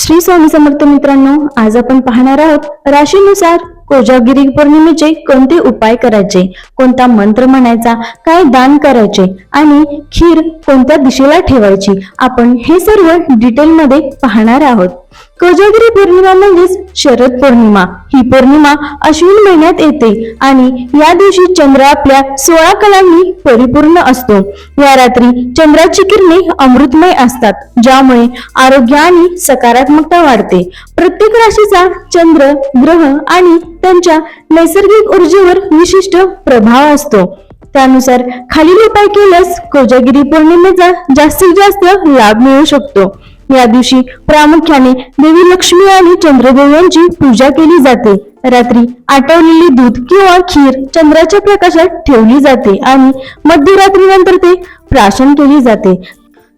श्री स्वामी समर्थ मित्रांनो आज आपण पाहणार आहोत राशीनुसार कोजागिरी पौर्णिमेचे कोणते उपाय करायचे? कोणता मंत्र म्हणायचा? काय दान करायचे? आणि खीर कोणत्या दिशेला ठेवायची? आपण हे सर्व डिटेलमध्ये पाहणार आहोत. कोजागिरी पौर्णिमा म्हणजेच शरद पौर्णिमा. ही पौर्णिमा अश्विन महिन्यात येते आणि या दिवशी चंद्र आपल्या सोळा कलांनी परिपूर्ण असतो. या रात्री चंद्राची किरणे अमृतमय असतात ज्यामुळे आरोग्य आणि सकारात्मकता वाढते. प्रत्येक राशीचा चंद्र ग्रह आणि त्यांच्या नैसर्गिक ऊर्जेवर विशिष्ट प्रभाव असतो. त्यानुसार खालील उपाय केल्यास कोजागिरी पौर्णिमेचा जास्तीत जास्त लाभ मिळू शकतो. या दिवशी प्रामुख्याने देवी लक्ष्मी आणि चंद्रदेव यांची पूजा केली जाते. रात्री आटवलेली दूध किंवा खीर चंद्राच्या प्रकाशात ठेवली जाते आणि मध्यरात्रीनंतर ते प्राशन केली जाते.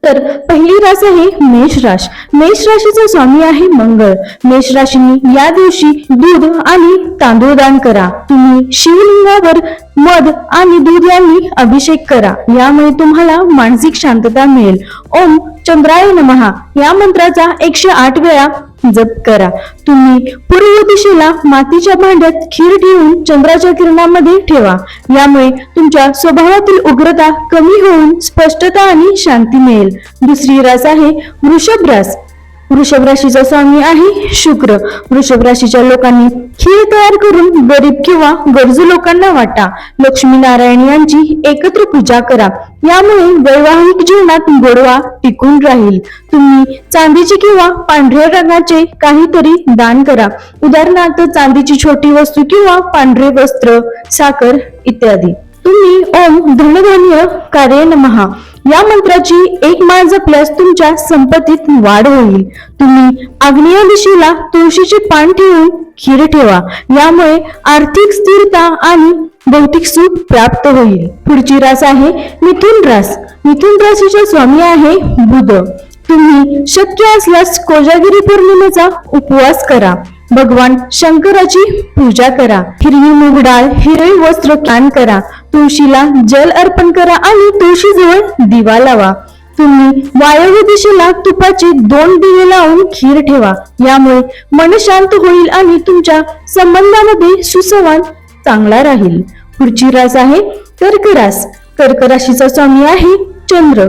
तर पहिली रास आहे मेष राश. मेष राशीचा स्वामी आहे मंगळ. मेष राशीने या दिवशी दूध आणि तांदूळ दान करा. तुम्ही शिवलिंगावर मध आणि दूध यांनी अभिषेक करा. यामुळे तुम्हाला मानसिक शांतता मिळेल. ओम चंद्राय नमहा या मंत्राचा एकशे आठ वेळा जप करा. तुम्ही पूर्व दिशेला मातीच्या भांड्यात खीर ठेवून चंद्राच्या किरणामध्ये ठेवा. यामुळे तुमच्या स्वभावातील उग्रता कमी होऊन स्पष्टता आणि शांती मिळेल. दुसरी रास आहे वृषभ रास. वृषभ राशीचा स्वामी आहे शुक्र. वृषभ राशीच्या लोकांनी खीर तयार करून गरीब किंवा गरजू लोकांना वाटा. लक्ष्मी नारायण यांची एकत्र पूजा करा. यामुळे वैवाहिक जीवनात गोडवा टिकून राहील. तुम्ही चांदीचे किंवा पांढऱ्या रंगाचे काहीतरी दान करा. उदाहरणार्थ चांदीची छोटी वस्तू किंवा पांढरे वस्त्र साखर इत्यादी. तुम्ही ओम धनधान्य कार्य नमहा. या मंत्राची एक माळ जपल्यास तुमच्या संपत्तीत वाढ होईल. तुम्ही आग्नेय दिशेला तुळशीचे पान ठेवून खीर ठेवा. यामुळे आर्थिक स्थिरता आणि भौतिक सुख प्राप्त होईल. पुढची रास आहे मिथुन रास. मिथुन राशीचे स्वामी आहे बुध. तुम्ही शक्य असल्यास कोजागिरी पौर्णिमेचा उपवास करा. भगवान शंकराची पूजा करा. हिरवी मुगडाळ हिरवी वस्त्र दान करा. तुळशीला जल अर्पण करा आणि तुळशीजवळ दिवा लावा. तुम्ही वायव्य दिशेला तुपाचे दोन दिवे लावून खीर ठेवा. यामुळे मन शांत होईल आणि तुमच्या संबंधामध्ये सुसंवाद चांगला राहील. पुढची रास आहे कर्करास कर्कराशीचा स्वामी आहे चंद्र.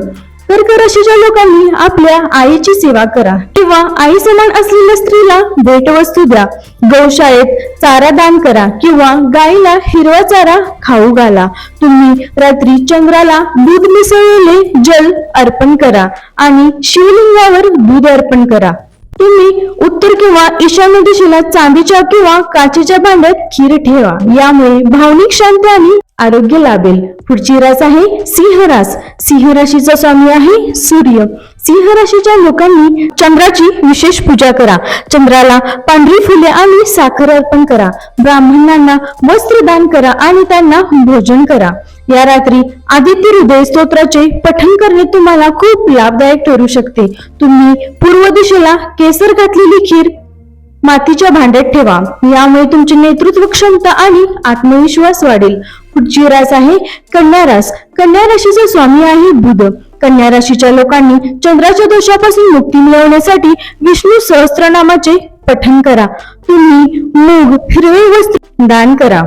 कर्कराशीच्या लोकांनी आपल्या आईची सेवा करा किंवा आई समान असलेल्या स्त्रीला भेटवस्तू द्या. गौशाळेत चारा दान करा किंवा गायीला हिरवा चारा खाऊ घाला. तुम्ही रात्री चंद्राला दूध मिसळलेले जल अर्पण करा आणि शिवलिंगावर दूध अर्पण करा. तुम्ही उत्तर किंवा ईशान्य दिशेला चांदीच्या किंवा काचेच्या भांड्यात खीर ठेवा. यामुळे भावनिक शांती आणि आरोग्य लाभेल. पुढची रास आहे सिंह रास सिंह राशीचा स्वामी आहे सूर्य. सिंह राशीच्या लोकांनी चंद्राची विशेष पूजा करा. चंद्राला पांढरी फुले आणि साखर अर्पण करा. ब्राह्मणांना वस्त्र दान करा आणि त्यांना भोजन करा. या रात्री आदित्य हृदय स्तोत्राचे पठण करणे तुम्हाला खूप लाभदायक ठरू शकते. तुम्ही पूर्व दिशेला केसर घातलेली खीर मातीच्या भांड्यात ठेवा. यामुळे तुमची नेतृत्व क्षमता आणि आत्मविश्वास वाढेल. पुढची रास आहे? कन्या रास. कन्या राशीचा स्वामी आहे बुध. कन्या राशीच्या लोकांनी चंद्राच्या दोषापासून मुक्ती मिळवण्यासाठी विष्णू सहस्त्रनामाचे पठन करा. तुम्ही मूग हिरवे वस्त्र दान करा.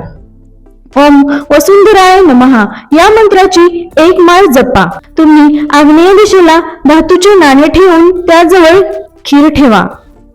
ओम वसुंधराय नमहा. या मंत्राची एक माळ जपा. तुम्ही आग्नेय दिशेला धातूचे नाणे ठेवून त्याजवळ खीर ठेवा.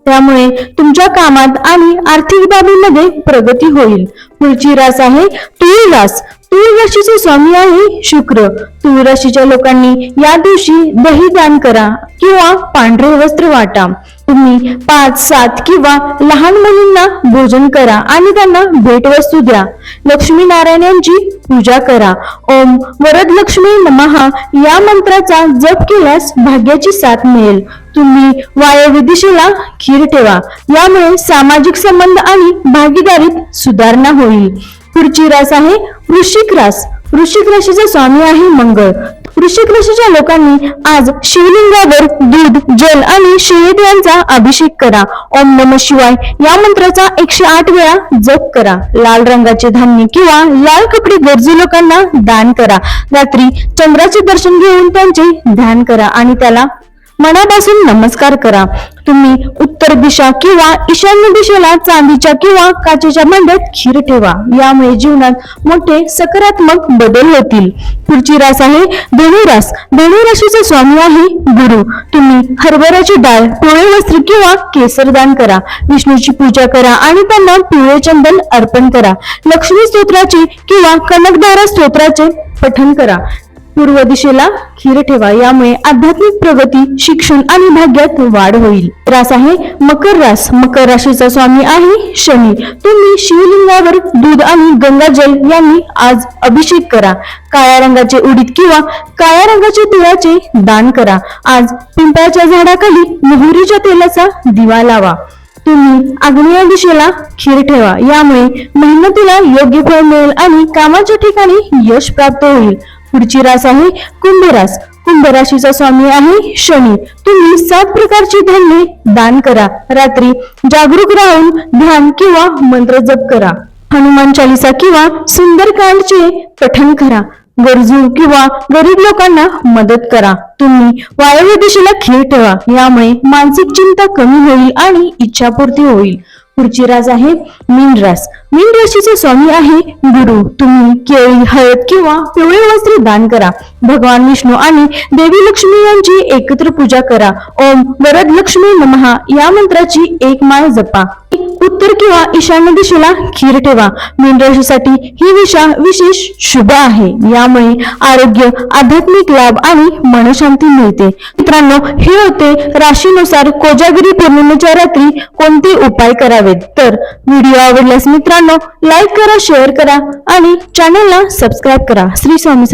त्यामुळे तुमच्या कामात आणि आर्थिक बाबीमध्ये प्रगती होईल. पुढची रास आहे तुळी रास राशीचे स्वामी आहे शुक्र. तुळ राशीच्या लोकांनी या दिवशी दही दान करा किंवा पांढरे वस्त्र वाटा. तुम्ही पाच सात किंवा लहान मुलींना भोजन करा आणि त्यांना भेटवस्तू द्या. लक्ष्मी नारायण यांची पूजा करा. ओम वरद लक्ष्मी नमहा या मंत्राचा जप केल्यास भाग्याची साथ मिळेल. तुम्ही वायव्य दिशेला खीर ठेवा. यामुळे सामाजिक संबंध आणि भागीदारीत सुधारणा होईल. पुढची रास आहे वृश्चिक रास. वृश्चिक राशीचा स्वामी आहे मंगळ. वृश्चिक राशीच्या लोकांनी आज शिवलिंगावर दूध जल आणि शिळेत यांचा अभिषेक करा. ओम नम शिवाय. या मंत्राचा एकशे आठ वेळा जप करा. लाल रंगाचे धान्य किंवा लाल कपडे गरजू लोकांना दान करा. रात्री चंद्राचे दर्शन घेऊन त्यांचे ध्यान करा आणि त्याला मनापासून नमस्कार करा. तुम्ही उत्तर दिशा किंवा ईशान्य दिशेला चांदीच्या किंवा काचेच्या भांड्यात खीर ठेवा. यामुळे जीवनात मोठे सकारात्मक बदल होतील. पुढची रास आहे धनुरास धनुराशीचा स्वामी आहे गुरु. तुम्ही हरभऱ्याची डाळ पिवळे वस्त्र किंवा केसर दान करा. विष्णूची पूजा करा आणि त्यांना पिवळे चंदन अर्पण करा. लक्ष्मी स्तोत्राची किंवा कनकधारा स्तोत्राचे पठन करा. पूर्व दिशेला खीर ठेवा. यामुळे आध्यात्मिक प्रगती शिक्षण आणि भाग्यात वाढ होईल. रास आहे मकर रास. मकर राशीचा स्वामी आहे शनी. तुम्ही शिवलिंगावर दूध आणि गंगाजल यांनी आज अभिषेक करा. काळ्या रंगाचे उडीद किंवा काळ्या रंगाचे तिळाचे दान करा. आज पिंपळाच्या झाडाखाली मोहरीच्या तेलाचा दिवा लावा. तुम्ही आग्नेय दिशेला खीर ठेवा. यामुळे मेहनतीला योग्य फळ मिळेल आणि कामाच्या ठिकाणी यश प्राप्त होईल. पुढची रास आहे कुंभरास कुंभराशीचा स्वामी आहे शनी. तुम्ही सात प्रकारची धान्ये दान करा. रात्री जागरूक राहून ध्यान किंवा मंत्र जप करा. हनुमान चालिसा किंवा सुंदरकांडचे पठण करा. गरजू किंवा गरीब लोकांना मदत करा. तुम्ही वायव्य दिशेला खीर ठेवा. यामुळे मानसिक चिंता कमी होईल आणि इच्छापूर्ती होईल. पुढची रास आहे मीन रास मीन राशीचे स्वामी आहे गुरु. तुम्ही केळी हळद किंवा पिवळे वस्त्र दान करा. भगवान विष्णू आणि देवी लक्ष्मी यांची एकत्र पूजा करा. ओम वरद लक्ष्मी नमहा या मंत्राची एक माळ जपा. उत्तर किंवा ईशान्य दिशेला खीर ठेवा. मीन ही दिशा विशेष शुभ आहे. यामुळे आरोग्य आध्यात्मिक लाभ आणि मनशांती मिळते. मित्रांनो हे होते राशीनुसार कोजागिरी पौर्णिमेच्या रात्री कोणते उपाय करावेत? तर व्हिडिओ आवडल्यास मित्रांनो लाईक करा शेअर करा आणि चॅनलला सबस्क्राईब करा. श्री स्वामी